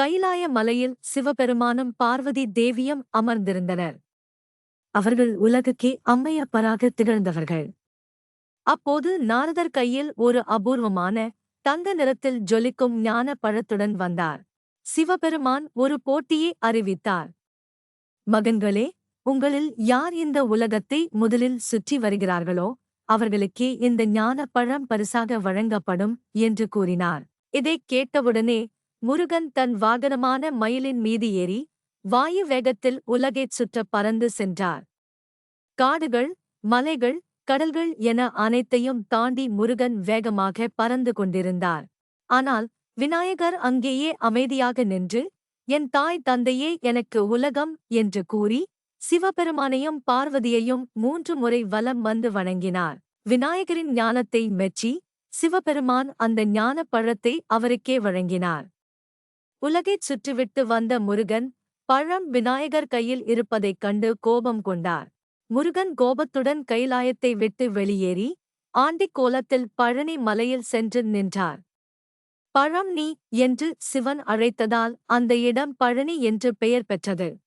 கைலாய மலையில் சிவபெருமானும் பார்வதி தேவியும் அமர்ந்திருந்தனர். அவர்கள் உலகுக்கே அம்மையப்பராக திகழ்ந்தவர்கள். அப்போது நாரதர் கையில் ஒரு அபூர்வமான தங்க நிறத்தில் ஜொலிக்கும் ஞான பழத்துடன் வந்தார். சிவபெருமான் ஒரு போட்டியை அறிவித்தார். மகன்களே உங்களில் யார் இந்த உலகத்தை முதலில் சுற்றி வருகிறார்களோ அவர்களுக்கே இந்த ஞான பழம் பரிசாக வழங்கப்படும் என்று கூறினார். இதைக் கேட்டவுடனே முருகன் தன் வாகனமான மயிலின் மீது ஏறி வாயு வேகத்தில் உலகைச் சுற்ற பறந்து சென்றார். காடுகள் மலைகள் கடல்கள் என அனைத்தையும் தாண்டி முருகன் வேகமாக பறந்து கொண்டிருந்தார். ஆனால் விநாயகர் அங்கேயே அமைதியாக நின்று என் தாய் தந்தையே எனக்கு உலகம் என்று கூறி சிவபெருமானையும் பார்வதியையும் மூன்று முறை வலம் வந்து வணங்கினார். விநாயகரின் ஞானத்தை மெச்சி சிவபெருமான் அந்த ஞானப் பழத்தை அவருக்கே வழங்கினார். உலகைச் சுற்றிவிட்டு வந்த முருகன் பழம் விநாயகர் கையில் இருப்பதைக் கண்டு கோபம் கொண்டார். முருகன் கோபத்துடன் கைலாயத்தை விட்டு வெளியேறி ஆண்டிக் கோலத்தில் பழனி மலையில் சென்று நின்றார். பழம் நீ என்று சிவன் அழைத்ததால் அந்த இடம் பழனி என்று பெயர் பெற்றது.